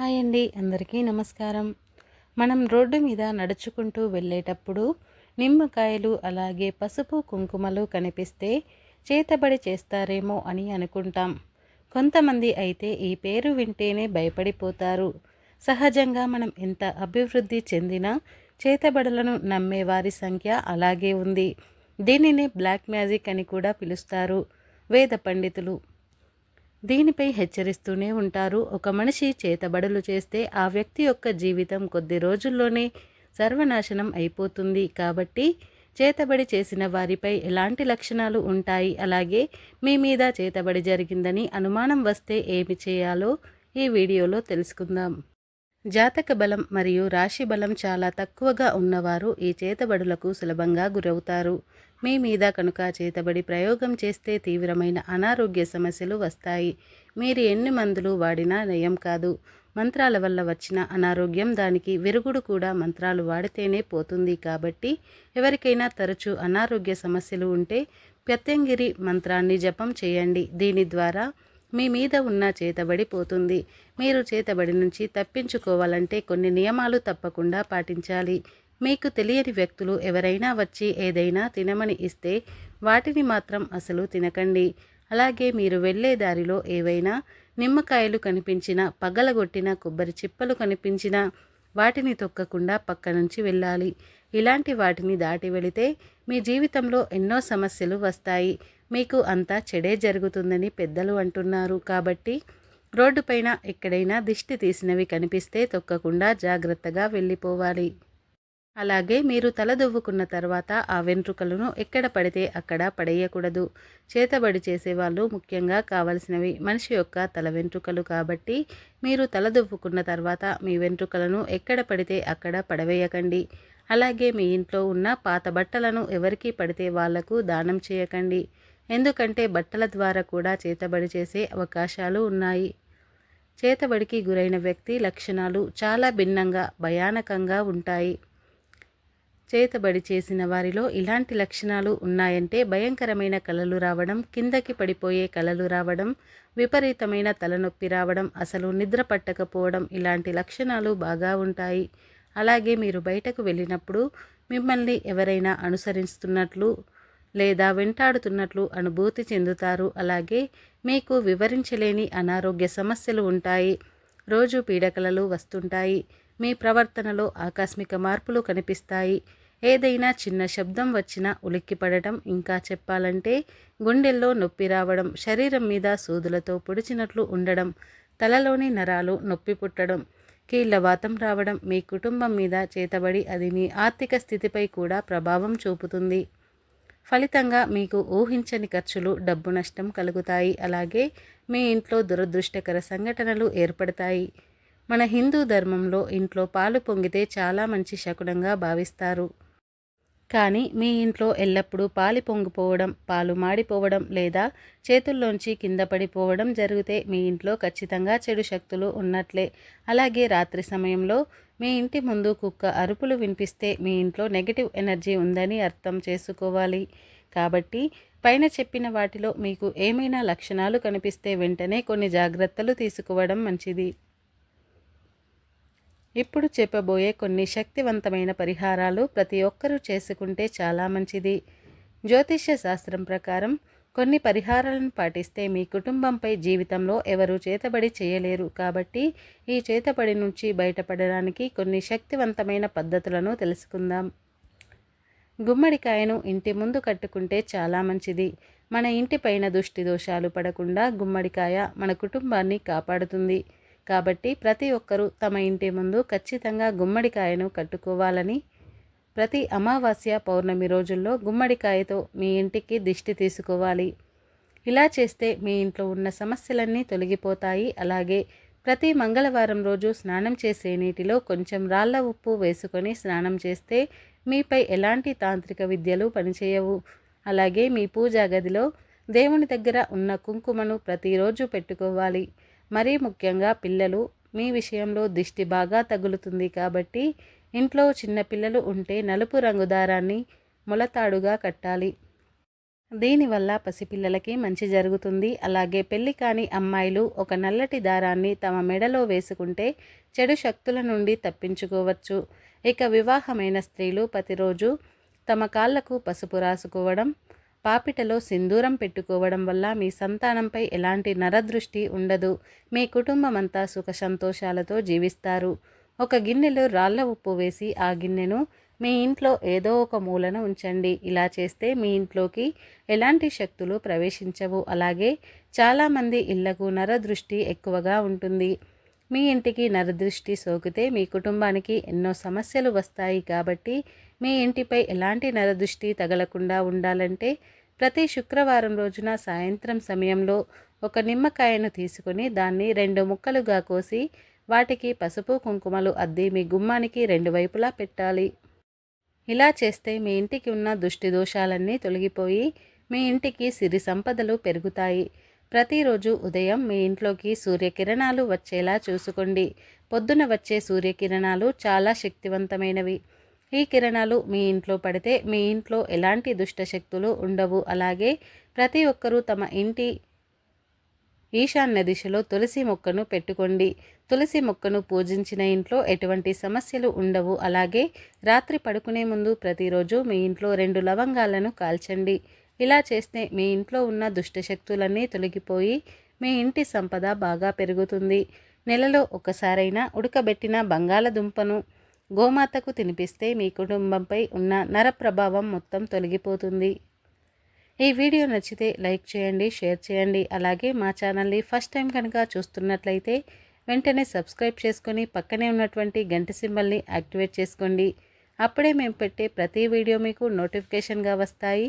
Hi అండి అందరికీ నమస్కారం. మనం రోడ్డు మీద నడుచుకుంటూ వెళ్ళేటప్పుడు నిమ్మకాయలు అలాగే పసుపు కుంకుమలు కనిపిస్తే చేతబడి చేస్తారేమో అని అనుకుంటాం. కొంతమంది అయితే ఈ పేరు వింటేనే భయపడిపోతారు. సహజంగా మనం ఎంత అభివృద్ధి చెందినా చేతబడులను నమ్మే వారి సంఖ్య అలాగే ఉంది. దీనినే బ్లాక్ మ్యాజిక్ అని కూడా పిలుస్తారు. వేద పండితులు దీనిపై హెచ్చరిస్తూనే ఉంటారు. ఒక మనిషి చేతబడులు చేస్తే ఆ వ్యక్తి యొక్క జీవితం కొద్ది రోజుల్లోనే సర్వనాశనం అయిపోతుంది. కాబట్టి చేతబడి చేసిన వారిపై ఎలాంటి లక్షణాలు ఉంటాయి? అలాగే మీ మీద చేతబడి జరిగిందని అనుమానం వస్తే ఏమి చేయాలో ఈ వీడియోలో తెలుసుకుందాం. జాతక బలం మరియు రాశి బలం చాలా తక్కువగా ఉన్నవారు ఈ చేతబడులకు సులభంగా గురవుతారు. మీ మీద కనుక చేతబడి ప్రయోగం చేస్తే తీవ్రమైన అనారోగ్య సమస్యలు వస్తాయి. మీరు ఎన్ని మందులు వాడినా నయం కాదు. మంత్రాల వల్ల వచ్చిన అనారోగ్యం దానికి విరుగుడు కూడా మంత్రాలు వాడితేనే పోతుంది కాబట్టి ఎవరికైనా తరచూ అనారోగ్య సమస్యలు ఉంటే ప్రత్యంగిరి మంత్రాన్ని జపం చేయండి. దీని ద్వారా మీ మీద ఉన్న చేతబడి పోతుంది మీరు చేతబడి నుంచి తప్పించుకోవాలంటే కొన్ని నియమాలు తప్పకుండా పాటించాలి. మీకు తెలియని వ్యక్తులు ఎవరైనా వచ్చి ఏదైనా తినమని ఇస్తే వాటిని మాత్రం అసలు తినకండి. అలాగే మీరు వెళ్ళే దారిలో ఏవైనా నిమ్మకాయలు కనిపించినా పగలగొట్టిన కొబ్బరి చిప్పలు కనిపించినా వాటిని తొక్కకుండా పక్క నుంచి వెళ్ళాలి. ఇలాంటి వాటిని దాటి వెళితే మీ జీవితంలో ఎన్నో సమస్యలు వస్తాయి. మీకు అంతా చెడే జరుగుతుందని పెద్దలు అంటున్నారు. కాబట్టి రోడ్డుపైన ఎక్కడైనా దిష్టి తీసినవి కనిపిస్తే తొక్కకుండా జాగ్రత్తగా వెళ్ళిపోవాలి. అలాగే మీరు తలదువ్వుకున్న తర్వాత ఆ వెంట్రుకలను ఎక్కడ పడితే అక్కడ పడేయకూడదు. చేతబడి చేసేవాళ్ళు ముఖ్యంగా కావలసినవి మనిషి యొక్క తల వెంట్రుకలు. కాబట్టి మీరు తలదువ్వుకున్న తర్వాత మీ వెంట్రుకలను ఎక్కడ పడితే అక్కడ పడవేయకండి. అలాగే మీ ఇంట్లో ఉన్న పాత బట్టలను ఎవరికి పడితే వాళ్ళకు దానం చేయకండి. ఎందుకంటే బట్టల ద్వారా కూడా చేతబడి చేసే అవకాశాలు ఉన్నాయి. చేతబడికి గురైన వ్యక్తి లక్షణాలు చాలా భిన్నంగా భయానకంగా ఉంటాయి. చేతబడి చేసిన వారిలో ఇలాంటి లక్షణాలు ఉన్నాయంటే భయంకరమైన కలలు రావడం కిందకి పడిపోయే కలలు రావడం విపరీతమైన తలనొప్పి రావడం అసలు నిద్ర పట్టకపోవడం ఇలాంటి లక్షణాలు బాగా ఉంటాయి. అలాగే మీరు బయటకు వెళ్ళినప్పుడు మిమ్మల్ని ఎవరైనా అనుసరిస్తున్నట్లు లేదా వెంటాడుతున్నట్లు అనుభూతి చెందుతారు. అలాగే మీకు వివరించలేని అనారోగ్య సమస్యలు ఉంటాయి. రోజు పీడకలలు వస్తుంటాయి. మీ ప్రవర్తనలో ఆకస్మిక మార్పులు కనిపిస్తాయి. ఏదైనా చిన్న శబ్దం వచ్చినా ఉలిక్కిపడటం ఇంకా చెప్పాలంటే గుండెల్లో నొప్పి రావడం శరీరం మీద సూదులతో పొడిచినట్లు ఉండడం తలలోని నరాలు నొప్పి పుట్టడం కీళ్ళవాతం రావడం మీ కుటుంబం మీద చేతబడి అది మీ ఆర్థిక స్థితిపై కూడా ప్రభావం చూపుతుంది. ఫలితంగా మీకు ఊహించని ఖర్చులు డబ్బు నష్టం కలుగుతాయి. అలాగే మీ ఇంట్లో దురదృష్టకర సంఘటనలు ఏర్పడతాయి. మన హిందూ ధర్మంలో ఇంట్లో పాలు పొంగితే చాలా మంచి శకునంగా భావిస్తారు. కానీ మీ ఇంట్లో ఎల్లప్పుడూ పాలి పొంగిపోవడం పాలు మాడిపోవడం లేదా చేతుల్లోంచి కింద పడిపోవడం జరిగితే మీ ఇంట్లో ఖచ్చితంగా చెడు శక్తులు ఉన్నట్లే. అలాగే రాత్రి సమయంలో మీ ఇంటి ముందు కుక్క అరుపులు వినిపిస్తే మీ ఇంట్లో నెగిటివ్ ఎనర్జీ ఉందని అర్థం చేసుకోవాలి. కాబట్టి పైన చెప్పిన వాటిలో మీకు ఏమైనా లక్షణాలు కనిపిస్తే వెంటనే కొన్ని జాగ్రత్తలు తీసుకోవడం మంచిది. ఇప్పుడు చెప్పబోయే కొన్ని శక్తివంతమైన పరిహారాలు ప్రతి ఒక్కరూ చేసుకుంటే చాలా మంచిది. జ్యోతిష్య శాస్త్రం ప్రకారం కొన్ని పరిహారాలను పాటిస్తే మీ కుటుంబంపై జీవితంలో ఎవరు చేతబడి చేయలేరు. కాబట్టి ఈ చేతబడి నుంచి బయటపడడానికి కొన్ని శక్తివంతమైన పద్ధతులను తెలుసుకుందాం. గుమ్మడికాయను ఇంటి ముందు కట్టుకుంటే చాలా మంచిది. మన ఇంటి పైన దుష్టి దోషాలు పడకుండా గుమ్మడికాయ మన కుటుంబాన్ని కాపాడుతుంది. కాబట్టి ప్రతి ఒక్కరూ తమ ఇంటి ముందు ఖచ్చితంగా గుమ్మడికాయను కట్టుకోవాలని ప్రతి అమావాస్య పౌర్ణమి రోజుల్లో గుమ్మడికాయతో మీ ఇంటికి దిష్టి తీసుకోవాలి. ఇలా చేస్తే మీ ఇంట్లో ఉన్న సమస్యలన్నీ తొలగిపోతాయి. అలాగే ప్రతి మంగళవారం రోజు స్నానం చేసే నీటిలో కొంచెం రాళ్ళ ఉప్పు వేసుకొని స్నానం చేస్తే మీపై ఎలాంటి తాంత్రిక విద్యలు పనిచేయవు. అలాగే మీ పూజా గదిలో దేవుని దగ్గర ఉన్న కుంకుమను ప్రతిరోజు పెట్టుకోవాలి. మరీ ముఖ్యంగా పిల్లలు మీ విషయంలో దిష్టి బాగా తగులుతుంది కాబట్టి ఇంట్లో చిన్నపిల్లలు ఉంటే నలుపు రంగు దారాన్ని మొలతాడుగా కట్టాలి. దీనివల్ల పసిపిల్లలకి మంచి జరుగుతుంది. అలాగే పెళ్ళి కాని అమ్మాయిలు ఒక నల్లటి దారాన్ని తమ మెడలో వేసుకుంటే చెడు శక్తుల నుండి తప్పించుకోవచ్చు. ఇక వివాహమైన స్త్రీలు ప్రతిరోజు తమ కాళ్ళకు పసుపు రాసుకోవడం పాపిటలో సింధూరం పెట్టుకోవడం వల్ల మీ సంతానంపై ఎలాంటి నరదృష్టి ఉండదు. మీ కుటుంబం అంతా సుఖ సంతోషాలతో జీవిస్తారు. ఒక గిన్నెలో రాళ్ళ ఉప్పు వేసి ఆ గిన్నెను మీ ఇంట్లో ఏదో ఒక మూలన ఉంచండి. ఇలా చేస్తే మీ ఇంట్లోకి ఎలాంటి శక్తులు ప్రవేశించవు. అలాగే చాలామంది ఇళ్ళకు నరదృష్టి ఎక్కువగా ఉంటుంది. మీ ఇంటికి నరదృష్టి సోకితే మీ కుటుంబానికి ఎన్నో సమస్యలు వస్తాయి కాబట్టి మీ ఇంటిపై ఎలాంటి నరదృష్టి తగలకుండా ఉండాలంటే ప్రతి శుక్రవారం రోజున సాయంత్రం సమయంలో ఒక నిమ్మకాయను తీసుకుని దాన్ని రెండు ముక్కలుగా కోసి వాటికి పసుపు కుంకుమలు అద్ది మీ గుమ్మానికి రెండు వైపులా పెట్టాలి. ఇలా చేస్తే మీ ఇంటికి ఉన్న దుష్టి దోషాలన్నీ తొలగిపోయి మీ ఇంటికి సిరి సంపదలు పెరుగుతాయి. ప్రతిరోజు ఉదయం మీ ఇంట్లోకి సూర్యకిరణాలు వచ్చేలా చూసుకోండి. పొద్దున వచ్చే సూర్యకిరణాలు చాలా శక్తివంతమైనవి. ఈ కిరణాలు మీ ఇంట్లో పడితే మీ ఇంట్లో ఎలాంటి దుష్టశక్తులు ఉండవు. అలాగే ప్రతి ఒక్కరూ తమ ఇంటి ఈశాన్య దిశలో తులసి మొక్కను పెట్టుకోండి. తులసి మొక్కను పూజించిన ఇంట్లో ఎటువంటి సమస్యలు ఉండవు. అలాగే రాత్రి పడుకునే ముందు ప్రతిరోజు మీ ఇంట్లో రెండు లవంగాలను కాల్చండి. ఇలా చేస్తే మీ ఇంట్లో ఉన్న దుష్టశక్తులన్నీ తొలగిపోయి మీ ఇంటి సంపద బాగా పెరుగుతుంది. నెలలో ఒకసారైనా ఉడకబెట్టిన బంగాళదుంపను గోమాతకు తినిపిస్తే మీ కుటుంబంపై ఉన్న నర ప్రభావం మొత్తం తొలగిపోతుంది. ఈ వీడియో నచ్చితే లైక్ చేయండి షేర్ చేయండి. అలాగే మా ఛానల్ని ఫస్ట్ టైం కనుక చూస్తున్నట్లయితే వెంటనే సబ్స్క్రైబ్ చేసుకొని పక్కనే ఉన్నటువంటి గంట సింబల్ని యాక్టివేట్ చేసుకోండి. అప్పుడే మేము పెట్టే ప్రతి వీడియో మీకు నోటిఫికేషన్గా వస్తాయి.